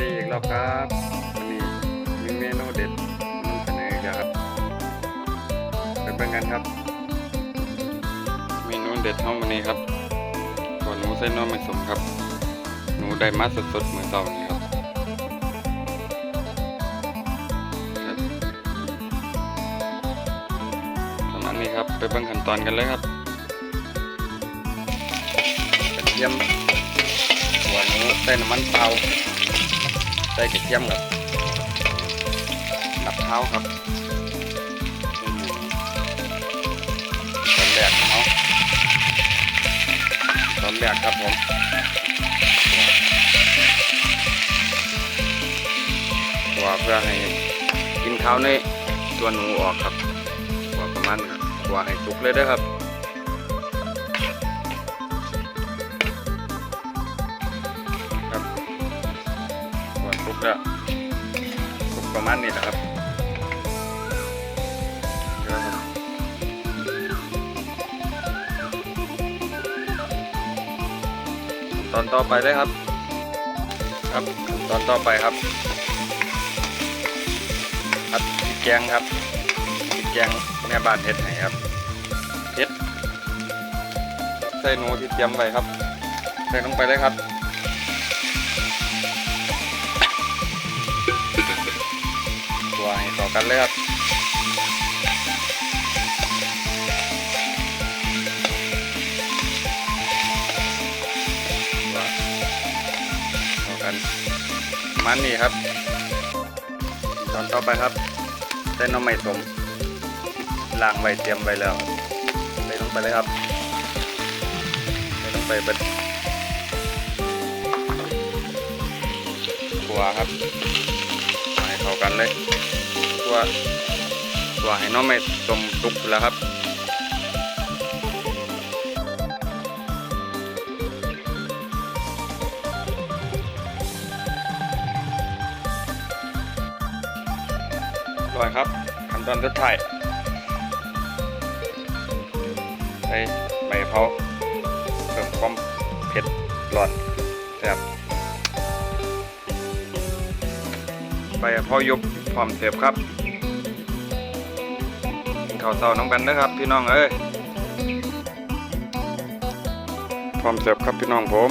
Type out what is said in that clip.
ดีอีกรอบครับวันนี้มีเมนูเด็ดนำเสนออีกแล้วครับเป็นเพื่อนกันครับเมนูเด็ดห้องวันนี้ครับก่อนหนูใส่น้อไม่สมครับหนูได้มาสดๆเหมือนเต่านี้ครับครับประมาณนี้ครับไปเบิ่งขั้นตอนกันเลยครับกระเทียมหัวหนูใส่น้ำมันเปล่าใส่กระเทียมครับดับเท้าครับหมูตอนแรกเนาะตอนแรกครับผมตัวเพื่อให้กินข้าวในตัวหนูออกครับตัวประมาณนี้ครับตัวให้สุกเลยเด้อครับครับ กแล้วทุกประมาณนี้นะครับเดี๋ยวนะครับตอนต่อไปเลยครับ ครับ ตอนต่อไปครับผัดพริกแกงครับพริกแกงแม่บ้านเฮ็ดให้ครับเฮ็ดใส่หนูที่เตรียมไว้ครับ ใส่ลงไปเลยครับ วให้ต่อกันเลยครับต่อกันมันนี่ครับ ตอนต่อไปครับเส้นน้ำไม่สมล้างไว้เตรียมไว้แล้วใส่ลงไปเลยครับใส่ลงไปเป็นตัวครับให้เข้ากันเลย ตัวตัวให้น้องไม่สมสุกแล้วครับก่อนครับขั้นตอนสุดท้ายใส่ใบเพาเพิ่มความเผ็ดร้อนแซ่บใบเพายุบ พร้อมเสิร์ฟครับกินข้าวเช้าน้องกันนะครับ พี่น้องเอ้ยพร้อมเสิร์ฟครับพี่น้องผม